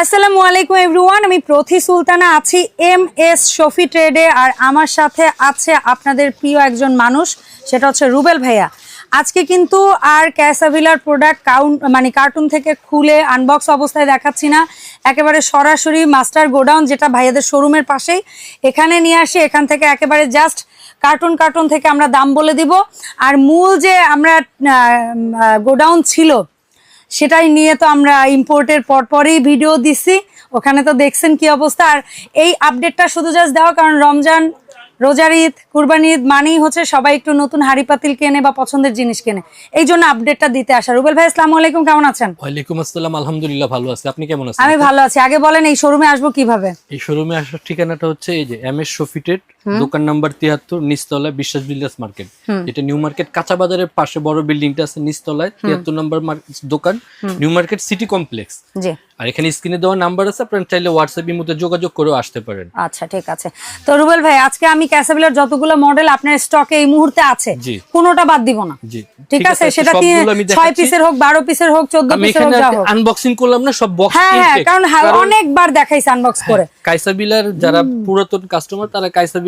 আসসালামু আলাইকুম এভরিওয়ান, আমি প্রথি সুলতানা আছি এম এস শফি ট্রেডে আর আমার সাথে আছে আপনাদের প্রিয় একজন মানুষ, সেটা হচ্ছে রুবেল ভাইয়া। আজকে কিন্তু আর ক্যাসাভিলার প্রোডাক্ট কাউন্ট মানে কার্টুন থেকে খুলে আনবক্স অবস্থায় দেখাচ্ছি না। একেবারে সরাসরি মাস্টার গোডাউন, যেটা ভাইয়াদের শোরুমের পাশেই। এখানে নিয়ে আসি, এখান থেকে একেবারে জাস্ট কার্টুন কার্টুন থেকে আমরা দাম বলে দিব। আর মূল যে আমরা গোডাউন ছিল সেটাই নিয়ে তো আমরা ইম্পোর্টের পর পরেই ভিডিও দিছি। ওখানে তো দেখছেন কি অবস্থা। আর এই আপডেটটা শুধু জাস্ট দেওয়া, কারণ রমজান রোজার ঈদ কুরবানি ঈদ মানেই হচ্ছে সবাই একটু নতুন হাড়ি পাতিল কেনে বা পছন্দের জিনিস কেনে। এই জন্য আপডেটটা দিতে আসা। রুবেল ভাই আসসালামু আলাইকুম কেমন আছেন? ওয়ালাইকুম আসসালাম আলহামদুলিল্লাহ ভালো আছি। আপনি কেমন আছেন? আমি ভালো আছি। আগে বলেন এই শোরুমে আসব কীভাবে? এই শোরুমে আসার ঠিকানাটা হচ্ছে এই যে এম এস শফিটেড দোকান নাম্বার তিয়াত্তর নিচতলায় বিশ্বাস বিল্ডার্স মার্কেট। এটা নিউ মার্কেট কাঁচা বাজারের পাশে বড় বিল্ডিংটা আছে নিচতলায় তিয়াত্তর নাম্বার দোকান। New market city complex ji. আর এখানে স্ক্রিনে দেওয়া নাম্বার আছে আপনারা চাইলে মধ্যে যোগাযোগ করেও আসতে পারেন। আচ্ছা ঠিক আছে। তো রুবেল ভাই আজকে আমি ক্যাসাবিলার যতগুলো মডেল আপনার স্টকে এই মুহূর্তে আছে কোনোটা বাদ দিব না। জি। ঠিক আছে? সেটা কি সবগুলো আমি ছয় দেখাচ্ছি। পিসের হোক বারো পিসের হোক চোদ্দ আমি পিসের হোক এখানে যা হোক। আনবক্সিং করলাম না সব বক্স হ্যাঁ হ্যাঁ কারণ অনেকবার দেখাইছে আনবক্স করে। কাইসা যারা পুরাতন কাস্টমার তারা কাইসা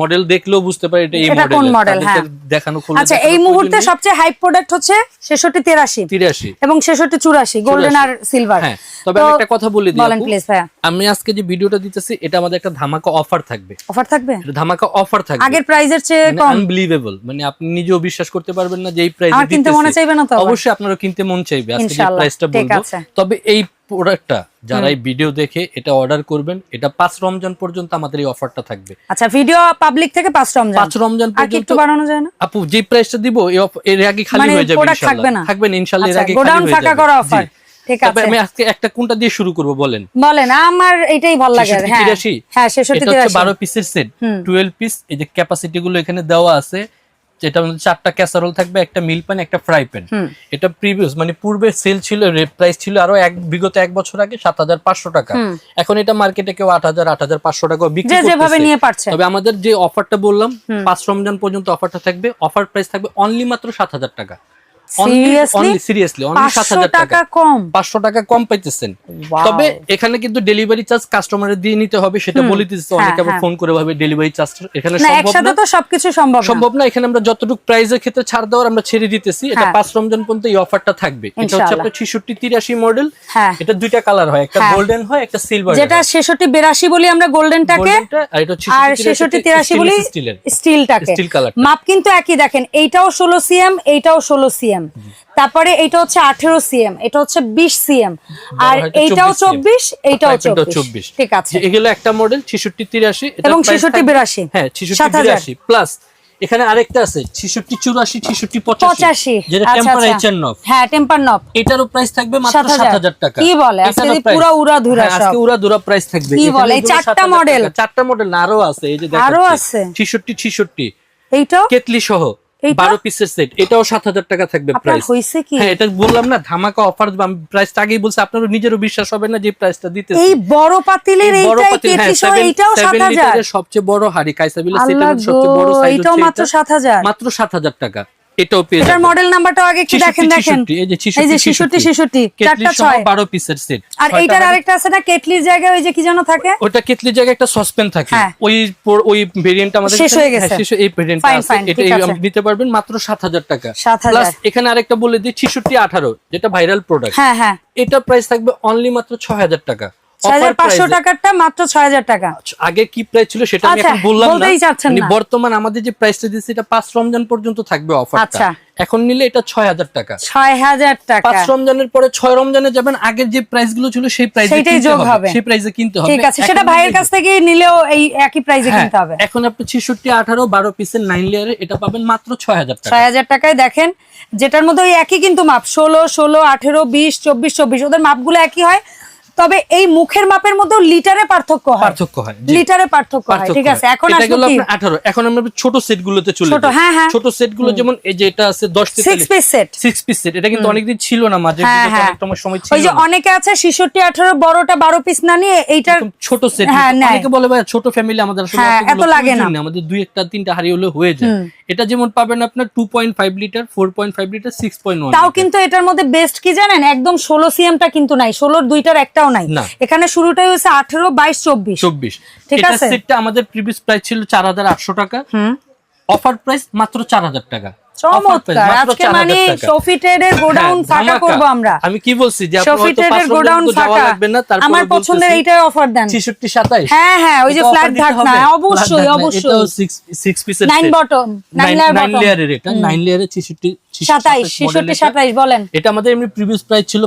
মডেল দেখলেও বুঝতে পারে এটা এই এটা কোন মডেল হ্যাঁ। দেখানো খুলে আচ্ছা এই মুহূর্তে সবচেয়ে হাইপ প্রোডাক্ট হচ্ছে ছেষট্টি তেরাশি তিরাশি। এবং ছেষট্টি চুরাশি গোল্ডেন আর সিলভার হ্যাঁ তবে আমি একটা কথা বলে দিই বলেন প্লিজ ভাইয়া। আমি আজকে যে ভিডিওটা দিতেছি এটা আমাদের একটা ধামাকা অফার থাকবে। অফার থাকবে? এটা ধামাকা অফার থাকবে। আগের প্রাইজের চেয়ে কম। আনবিলিভেবল মানে আপনি নিজেও বিশ্বাস করতে পারবেন না যে এই প্রাইস আমার কিনতে মনে চাইবে না তো অবশ্যই আপনারও কিনতে মন চাইবে। আজকে যে প্রাইসটা বলব। তবে এই প্রোডাক্টটা যারা এই ভিডিও দেখে এটা অর্ডার করবেন এটা পাঁচ রমজান পর্যন্ত আমাদের এই অফারটা থাকবে। আচ্ছা ভিডিও পাবলিক থেকে পাঁচ রমজান? পাঁচ রমজান পর্যন্ত একটু বাড়ানো যায় না? আপু যে প্রাইসটা দিব এর আগে খালি মানে হয়ে যাবে product থাকবে না? থাকবে ইনশাআল্লাহ এর আচ্ছা, আগে খালি হয়ে ফাঁকা করা জি। ঠিক আছে। আমি আজকে একটা কোনটা দিয়ে শুরু করব বলেন? বলেন আমার এটাই ভালো লাগে। হ্যাঁ হ্যাঁ ছেষট্টি এটা হচ্ছে তেরাশি। বারো পিসের সেট হুম। টুয়েলভ পিস এই যে ক্যাপাসিটি গুলো এখানে দেওয়া আছে যেটা মধ্যে চারটা ক্যাসারোল থাকবে একটা মিল প্যান একটা ফ্রাই প্যান এটা প্রিভিয়াস মানে পূর্বে সেল ছিল প্রাইস ছিল আরও এক বিগত এক বছর আগে সাত হাজার পাঁচশো টাকা। এখন এটা মার্কেটে কেউ আট হাজার আট হাজার পাঁচশো টাকা বিক্রি যেভাবে নিয়ে পারছে। তবে আমাদের যে অফারটা বললাম পাঁচ রমজান পর্যন্ত অফারটা থাকবে অফার প্রাইস থাকবে অনলি মাত্র সাত হাজার টাকা? সিরিয়াসলি অনলি সাত পাঁচশো হাজার টাকা টাকা। কম। পাঁচশো টাকা কম পাইতেছেন। তবে এখানে কিন্তু ডেলিভারি চার্জ কাস্টমারের দিয়ে নিতে হবে সেটা বলে দিচ্ছে অনেকে আবার হ্যাঁ। ফোন করে ভাবে ডেলিভারি চার্জ এখানে না একসাথে তো সবকিছু সম্ভব না। সম্ভব না এখানে আমরা যতটুকু প্রাইজের ক্ষেত্রে ছাড় দেওয়ার আমরা ছেড়ে দিতেছি। এটা হ্যাঁ। পাঁচ রমজান পর্যন্ত এই অফারটা থাকবে। এটা হচ্ছে আপনার ছিষট্টি তিরাশি মডেল এটা দুইটা কালার একটা। গোল্ডেন একটা সিলভার যেটা ছেষট্টি বেরাশি বলি আমরা গোল্ডেনটাকে আর বলি স্টিলটাকে Steel colour মাপ কিন্তু একই দেখেন এইটাও ষোলো সিএম এইটাও ষোলো সিএম তারপরে এটা হচ্ছে আঠেরো সিএম এটা হচ্ছে বিশ সিএম। আর এইটাও চব্বিশ এইটাও চব্বিশ। ঠিক আছে। এগুলো একটা মডেল ছিষট্টি তিরাশি এবং price 66 থাকবে- 82 হ্যাঁ ছিষট্টি বিরাশি। প্লাস এখানে আরেকটা আছে ছিষট্টি চুরাশি ছিষট্টি পঁচাশি। যেটা আচ্ছা, টেম্পারেচার আচ্ছা। নফ হ্যাঁ টেম্পার নব এটারও প্রাইস থাকবে মাত্র সাত হাজার। টাকা। কি বলে? আজকে পুরা উড়াধুরা হ্যাঁ, আজকে সব। উড়াধুরা প্রাইস থাকবে। কি বলে? এই চারটা মডেল চারটা মডেল আরও আছে। এই যে আরও আছে? ছিষট্টি ছিষট্টি। এইটাও? কেতলি সহ। এইটা? বারো পিসের সেট এটাও সাত হাজার টাকা থাকবে প্রাইস হইছে কি? হ্যাঁ এটা বললাম না ধামাকা অফার প্রাইসটা আগেই বলছে আপনারও নিজেরও বিশ্বাস হবে না যে প্রাইসটা দিতে এই বড় পাতিলের এইটাই কি সহ এইটাও সাত হাজার। সবচেয়ে বড় হাড়ি কাইসাবিলা সেটা সবচেয়ে বড় সাইজ এটাও মাত্র সাত হাজার। মাত্র সাত হাজার টাকা। এটাও পেয়ে যাবেন। মডেল নাম্বারটাও আগে একটু দেখেন দেখেন। এই যে এই যে ছেষট্টি ছেষট্টি চারটা ছয়। বারো পিসের সেট আর এইটার আরেকটা আছে না কেটলির জায়গায় ওই যে কি যেন থাকে? ওটা কেতলির জায়গায় একটা থাকে। হ্যাঁ। ওই ওই ভেরিয়েন্ট আমাদের শেষ হয়ে গেছে। হ্যাঁ, শেষ এই ভেরিয়েন্ট আছে। এটা ঠিক আছে। আপনি নিতে পারবেন মাত্র সাত হাজার টাকা। 7,000 প্লাস এখানে আরেকটা বলে দিই ছিষট্টি আঠারো যেটা ভাইরাল প্রোডাক্ট হ্যাঁ হ্যাঁ। এটা প্রাইস থাকবে অনলি মাত্র ছয় হাজার টাকা। ছয় হাজার Offer পাঁচশো price এ। টাকারটা মাত্র ছয় হাজার টাকা। আগে কি প্রাইস ছিল সেটা আমি আচ্ছা, এখন বললাম না। বলতেই চাচ্ছেন মানে। বর্তমান আমাদের যে প্রাইসটা দিচ্ছে এটা পাঁচ রমজান পর্যন্ত থাকবে অফারটা আচ্ছা। এখন নিলে এটা ছয় হাজার টাকা। ছয় হাজার টাকা। পাঁচ রমজানের পরে ছয় রমজানে যাবেন আগের যে প্রাইসগুলো ছিল সেই প্রাইসে সেইটাই যোগ হবে। হবে। সেই প্রাইসে কিনতে হবে। ঠিক আছে সেটা ভাইয়ের কাছ থেকে নিলেও এই একই প্রাইসে হ্যাঁ, কিনতে হবে। এখন আপনি ছিষট্টি আঠারো বারো পিসের নাইন লেয়ারে এটা পাবেন মাত্র ছয় হাজার টাকা। ছয় হাজার টাকায় দেখেন যেটার মধ্যে ওই একই কিন্তু মাপ ষোলো ষোলো আঠেরো বিশ চব্বিশ চব্বিশ ওদের মাপগুলো একই হয়। তবে এই মুখের মাপের মধ্যেও লিটারে পার্থক্য হয়। পার্থক্য হয় লিটারে পার্থক্য হয় ঠিক আছে। এখন গেল 18 এখন আমরা ছোট সেট গুলোতে চলে ছোট, হ্যাঁ, হ্যাঁ। ছোট সেটগুলো যেমন এই যে এটা আছে 10 six piece set six piece set এটা কিন্তু অনেকদিন ছিল না মাঝে হ্যাঁ, হ্যাঁ। অনেক সময় ছিল ওই যে অনেকে আছে ছেষট্টি আঠারো বড়টা বারো পিস না নিয়ে এইটার ছোট সেট হ্যাঁ, অনেকে বলে ভাই ছোট ফ্যামিলি আমাদের আসলে এত লাগে না। আমাদের দুই একটা তিনটা হারিয়ে হলে হয়ে যায়। এটা যেমন পাবেন আপনার two point five litre four point five litre six point one তাও কিন্তু এটার মধ্যে বেস্ট কি জানেন? একদম ষোলো সিএমটা কিন্তু নাই ষোলোর দুইটার একটাও নাই। এখানে শুরুটাই হচ্ছে আঠেরো বাইশ চব্বিশ। চব্বিশ। ঠিক এটা আছে। সেটটা আমাদের প্রিভিয়াস প্রাইস ছিল চার হাজার আটশো টাকা। হুম। অফার প্রাইস মাত্র চার হাজার টাকা। Offer price চমৎকার। আজকে মানে সফি ট্রেডের গোডাউন হ্যাঁ, ফাঁকা করব আমরা। আমি কি বলছি যে সফি ট্রেডের গোডাউন ফাঁকা। লাগবে না তারপরে আমার পছন্দের এইটাই অফার দেন। ছিষট্টি সাতাইশ। হ্যাঁ হ্যাঁ ওই যে ফ্ল্যাট ঢাকনা অবশ্যই অবশ্যই। সিক্স পিসের nine bottom nine layer nine bottom লেয়ারের এটা নাইন লেয়ারের ছিষট্টি সাতাইশ ছেষট্টি সাতাইশ বলেন। এটা আমাদের এমনি প্রিভিয়াস প্রাইস ছিল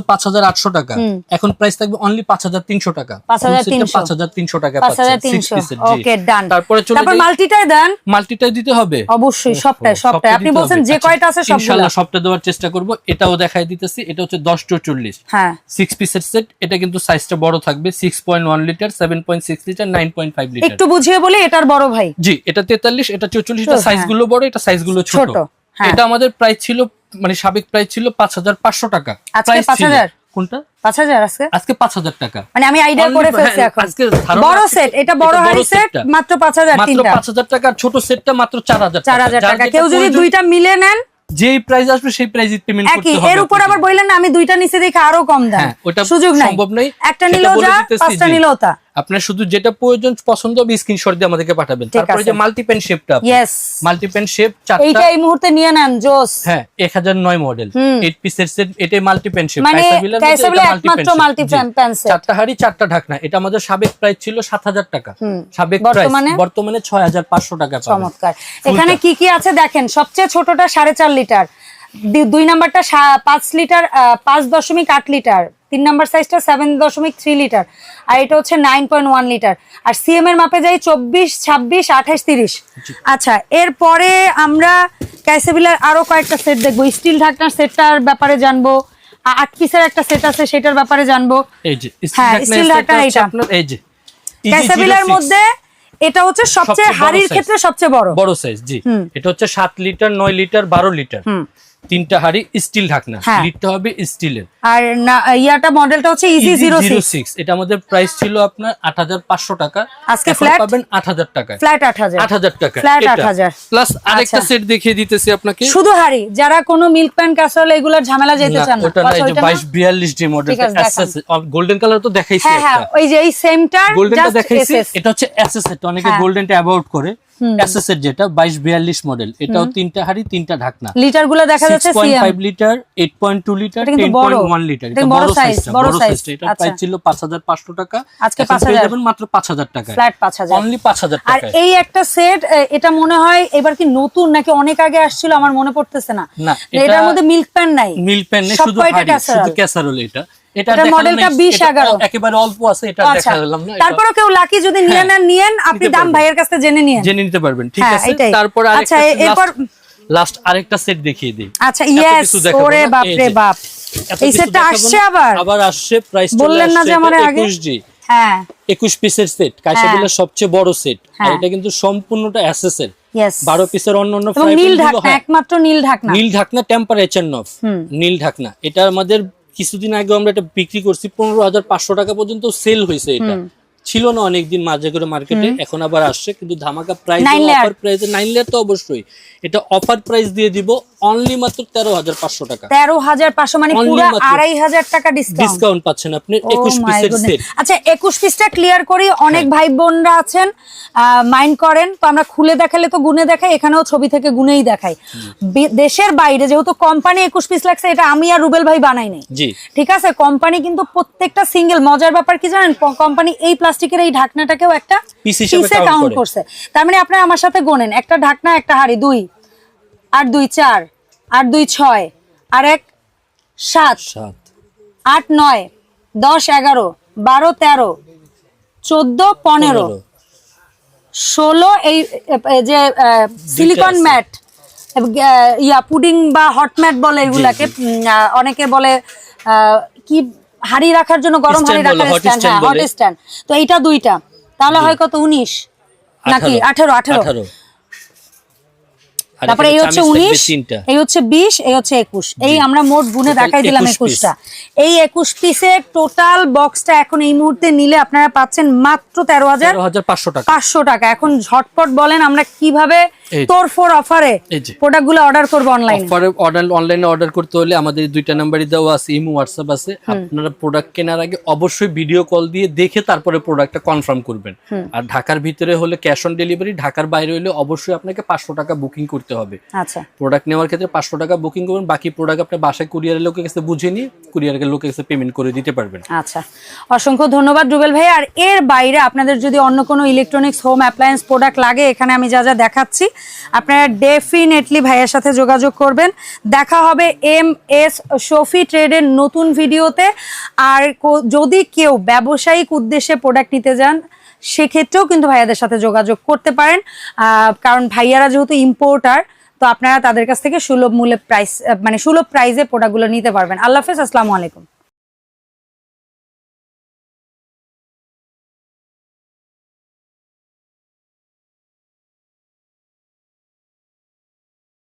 টাকা। এখন প্রাইস থাকবে অনলি পাঁচ হাজার তিনশো টাকা। 5,300 পাঁচ হাজার তিনশো টাকা পাঁচ হাজার তিনশো। ওকে ডান তারপরে চলে তারপর মাল্টিটাই দেন। মাল্টিটাই দিতে হবে। অবশ্যই সবটাই সবটাই আপনি বলছেন। যে আচ্ছা, কয়টা আছে ইনশাআল্লাহ সবটা দেওয়ার চেষ্টা করব। এটাও দেখাই দিতেছি। এটা হচ্ছে দশ টু চল্লিশ হ্যাঁ। 6 পিসের সেট এটা কিন্তু সাইজটা বড় থাকবে। Six point one litre seven point six litre nine point five litre একটু বুঝিয়ে বলি এটার বড় ভাই। জি এটা তেতাল্লিশ এটা চৌচল্লিশ এটা সাইজগুলো সাইজগুলো বড় এটা সাইজগুলো ছোট হ্যাঁ। এটা আমাদের প্রাইস ছিল মানে সাবেক প্রাইস ছিল পাঁচ হাজার পাঁচশো টাকা। আজকে 5,000? কোনটা? পাঁচ হাজার আছে আজকে পাঁচ হাজার টাকা। মানে আমি আইডিয়া করে ফেলছি হ্যাঁ, এখন। আজকে বড় সেট এটা বড় হাড়ি সেট মাত্র পাঁচ হাজার মাত্র তিনটা। পাঁচ হাজার টাকা ছোট সেটটা মাত্র চার হাজার চার হাজার যার টাকা। কেউ যদি দুইটা মিলে নেন যেই প্রাইস আসবে সেই প্রাইস পেমেন্ট করতে হবে এর উপর আবার বললেন না আমি দুইটা নিচে দেখে আরও কম দেন হ্যাঁ, ওটা সুযোগ নাই। সম্ভব নয়। একটা নিলো নিলেও যা পাঁচটা নিলো নিলেও তা। আপনার শুধু যেটা প্রয়োজন পছন্দ হবে স্ক্রিনশট দিয়ে আমাদেরকে পাঠাবেন। তারপরে যে মাল্টি পেন শেপটা ইয়েস মাল্টি পেন শেপ চারটা এইটা এই মুহূর্তে নিয়ে নেন জোস। হ্যাঁ এক হাজার নয় মডেল এইট পিসের সেট এটাই মাল্টি পেন শেপ মানে কাইসাবিলার একমাত্র pen- pen set। চারটা হাড়ি চারটা ঢাকনা। এটা আমাদের সাবেক প্রাইস ছিল সাত হাজার টাকা। সাবেক প্রাইস বর্তমানে? বর্তমানে ছয় হাজার পাঁচশো টাকা পাবেন। চমৎকার। এখানে কি কি আছে দেখেন? সবচেয়ে ছোটটা সাড়ে চার লিটার। দি- দুই নাম্বারটা সা- পাঁচ লিটার আহ, পাঁচ দশমিক আট লিটার। তিন নাম্বার সাইজটা সেভেন দশমিক থ্রি লিটার আর এটা হচ্ছে নাইন পয়েন্ট ওয়ান লিটার আর সিএম এর মাপে যাই চব্বিশ ছাব্বিশ আঠাশ তিরিশ। আচ্ছা এরপরে আমরা ক্যাসেবিলার আরও কয়েকটা সেট দেখব। স্টিল ঢাকনার সেটটার ব্যাপারে জানব আট পিসের একটা সেট আছে সেটার ব্যাপারে জানব। হ্যাঁ, ঢাকনা ঢাকনা হচ্ছে এই যে EG ক্যাসেবিলার মধ্যে এটা হচ্ছে সবচেয়ে হাড়ির ক্ষেত্রে সবচেয়ে বড়। বড় সাইজ জি। এটা হচ্ছে সাত লিটার নয় লিটার বারো লিটার তিনটা হাড়ি স্টিল ঢাকনা। হ্যাঁ। লিডটা হবে স্টিলের আর না ইয়াটা মডেলটা হচ্ছে ইজি জিরো সিক্স সিক্স এটা আমাদের প্রাইস ছিল আপনার আট হাজার পাঁচশো টাকা। আজকে flat? পাবেন আট হাজার টাকায়। ফ্ল্যাট আট হাজার। আট হাজার টাকা। Flat 8,000 প্লাস আরেকটা আচ্ছা। সেট দেখিয়ে দিতেছি আপনাকে। শুধু হাড়ি যারা কোনো মিল্ক প্যান ক্যাসারোল এগুলোর ঝামেলা যেতে চান না ওটা না এই যে ওইটা না? বাইশ বিয়াল্লিশ ডি মডেল ঠিক আছে, গোল্ডেন কালার তো দেখাইছি হ্যাঁ হ্যাঁ ওই যে এই সেমটার গোল্ডেনটা দেখাইছি এসএস এটা হচ্ছে এসএসএট অনেকে হ্যাঁ। গোল্ডেনটা অ্যাবাউট করে। এসএসএট যেটা মডেল এটাও তিনটা হাড়ি তিনটা ঢাকনা। লিটারগুলো দেখা যাচ্ছে 6.5 লিটার 8.2 লিটার বড়। 10.1 লিটার এটা বড় সাইজটা বড় সাইজটা এটা। প্রাইস ছিল 5500 টাকা। আজকে এখন 5,000 যাবেন মাত্র 5000 টাকায়। ফ্ল্যাট পাঁচ হাজার। অনলি 5000 আর এই একটা সেট এটা মনে হয় এবার কি নতুন নাকি অনেক আগে আসছিল আমার মনে পড়তেছে না। না, এটার মধ্যে মিল্ক প্যান নাই। মিল প্যান নেই শুধু হাড়ি শুধু ক্যাসারোল এটা। এটা মডেলটা না, 20 11 একেবারে অল্প আছে এটা আচ্ছা। দেখালাম না তারপরে কেউ লাকি যদি নিয়ে হ্যাঁ, নেন নিয়েন আপনি দাম ভাইয়ের কাছ জেনে জেনে নিতে পারবেন ঠিক হ্যাঁ, আছে? তারপর আচ্ছা, আরেকটা এরপর- লাস্ট আরেকটা সেট দেখিয়ে দিই। আচ্ছা ইয়েস ওরে বাপ রে বাপ। এই সেটটা আসছে আবার। আবার আসছে প্রাইস বললেন না যে আমার আগে? 21 জি হ্যাঁ। 21 পিসের সেট কাইসাবিলার সবচেয়ে বড় সেট আর হ্যাঁ। এটা কিন্তু সম্পূর্ণটা এসএস এর ইয়েস 12 পিসের অন্য অন্য নীল ঢাকনা একমাত্র নীল ঢাকনা। নীল ঢাকনা টেম্পারেচার নফ নীল ঢাকনা। এটা আমাদের কিছুদিন আগে আমরা এটা বিক্রি করছি। পনেরো হাজার পাঁচশো টাকা পর্যন্ত সেল হয়েছে এটা। ছিল না অনেকদিন মাঝে করে মার্কেটে এখন আবার আসছে কিন্তু ধামাকা প্রাইস অফার প্রাইসে নাইন লেয়ার তো অবশ্যই। এটা অফার প্রাইস দিয়ে দিব অনলি মাত্র তেরো হাজার পাঁচশো টাকা। তেরো হাজার পাঁচশো মানে। আড়াই হাজার টাকা ডিসকাউন্ট পাচ্ছেন আপনি Oh একুশ পিসের. সেট আচ্ছা একুশ পিসটা ক্লিয়ার করি অনেক হ্যাঁ। ভাই বোনরা আছেন মাইন্ড করেন তো আমরা খুলে দেখালে তো গুনে দেখাই এখানেও ছবি থেকে গুনেই দেখাই। দেশের বাইরে যেহেতু কোম্পানি একুশ পিস লাগছে এটা আমি আর রুবেল ভাই বানাই নাই। জি। ঠিক আছে? কোম্পানি কিন্তু প্রত্যেকটা সিঙ্গেল মজার ব্যাপার কি জানেন? কোম্পানি এই প্লাস্টিকের এই ঢাকনাটাকেও একটা পিসে কাউন্ট করছে। তার মানে আপনারা আমার সাথে গোনেন। একটা ঢাকনা একটা হাড়ি দুই আর দুই চার আর দুই ছয় আর এক সাত আট নয় দশ এগারো বারো তেরো চোদ্দ পনেরো। ষোলো এই যে সিলিকন ম্যাট ইয়া পুডিং বা হট ম্যাট বলে এগুলাকে অনেকে বলে আহ, কি হাড়ি রাখার জন্য গরম হাড়ি রাখার স্ট্যান্ড হ্যাঁ হট স্ট্যান্ড। তো এইটা দুইটা। তাহলে হয় কত উনিশ? নাকি আঠেরো। আঠেরো তারপরে এই হচ্ছে উনিশ এই হচ্ছে বিশ এই হচ্ছে একুশ। এই আমরা মোট গুনে দেখাই দিলাম একুশটা। এই একুশ পিসের টোটাল বক্সটা এখন এই মুহূর্তে নিলে আপনারা পাচ্ছেন মাত্র তেরো হাজার তেরো হাজার পাঁচশো টাকা। পাঁচশো টাকা। এখন ঝটপট বলেন আমরা কীভাবে এই যে। তোর ফোর অফারে প্রোডাক্টগুলো অর্ডার করব অনলাইনে অফারে অর্ডার অনলাইনে অর্ডার করতে হলে আমাদের দুইটা নাম্বারই দেওয়া আছে ইমো হোয়াটসঅ্যাপ আছে। আপনারা প্রোডাক্ট কেনার আগে অবশ্যই ভিডিও কল দিয়ে দেখে তারপরে প্রোডাক্টটা কনফার্ম করবেন। আর ঢাকার ভিতরে হলে ক্যাশ অন ডেলিভারি ঢাকার বাইরে হলে অবশ্যই আপনাকে পাঁচশো টাকা বুকিং করতে হবে। আচ্ছা। প্রোডাক্ট নেওয়ার ক্ষেত্রে পাঁচশো টাকা বুকিং করবেন বাকি প্রোডাক্ট আপনার বাসায় কুরিয়ারের লোকের কাছে বুঝে নিয়ে কুরিয়ারের লোকের কাছে পেমেন্ট করে দিতে পারবেন। আচ্ছা। অসংখ্য ধন্যবাদ রুবেল ভাই। আর এর বাইরে আপনাদের যদি অন্য কোনো ইলেকট্রনিক্স হোম অ্যাপ্লায়েন্স প্রোডাক্ট লাগে এখানে আমি যা যা দেখাচ্ছি আপনারা ডেফিনেটলি ভাইয়ের সাথে যোগাযোগ করবেন। দেখা হবে এম এস শফি ট্রেডের নতুন ভিডিওতে। আর যদি কেউ ব্যবসায়িক উদ্দেশ্যে প্রোডাক্ট নিতে যান, সেক্ষেত্রেও কিন্তু ভাইয়াদের সাথে যোগাযোগ করতে পারেন। কারণ ভাইয়ারা যেহেতু ইম্পোর্টার তো আপনারা তাদের কাছ থেকে সুলভ মূল্যে প্রাইস মানে সুলভ প্রাইসে প্রোডাক্টগুলো নিতে পারবেন। আল্লাহ হাফেজ, আসসালামু আলাইকুম।